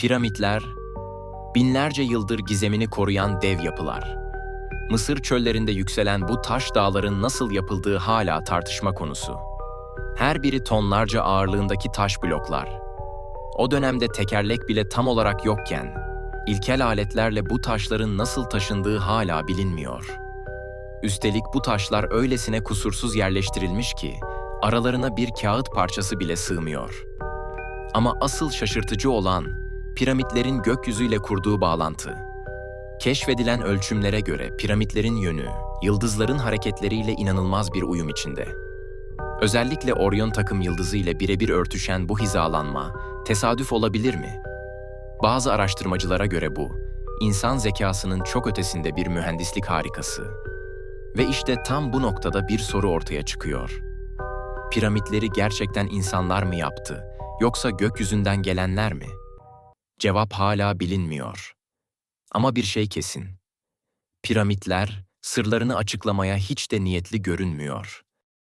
Piramitler, binlerce yıldır gizemini koruyan dev yapılar. Mısır çöllerinde yükselen bu taş dağların nasıl yapıldığı hala tartışma konusu. Her biri tonlarca ağırlığındaki taş bloklar. O dönemde tekerlek bile tam olarak yokken, ilkel aletlerle bu taşların nasıl taşındığı hala bilinmiyor. Üstelik bu taşlar öylesine kusursuz yerleştirilmiş ki, aralarına bir kağıt parçası bile sığmıyor. Ama asıl şaşırtıcı olan, piramitlerin gökyüzüyle kurduğu bağlantı. Keşfedilen ölçümlere göre piramitlerin yönü, yıldızların hareketleriyle inanılmaz bir uyum içinde. Özellikle Orion takım yıldızı ile birebir örtüşen bu hizalanma tesadüf olabilir mi? Bazı araştırmacılara göre bu, insan zekasının çok ötesinde bir mühendislik harikası. Ve işte tam bu noktada bir soru ortaya çıkıyor. Piramitleri gerçekten insanlar mı yaptı, yoksa gökyüzünden gelenler mi? Cevap hala bilinmiyor. Ama bir şey kesin. Piramitler sırlarını açıklamaya hiç de niyetli görünmüyor.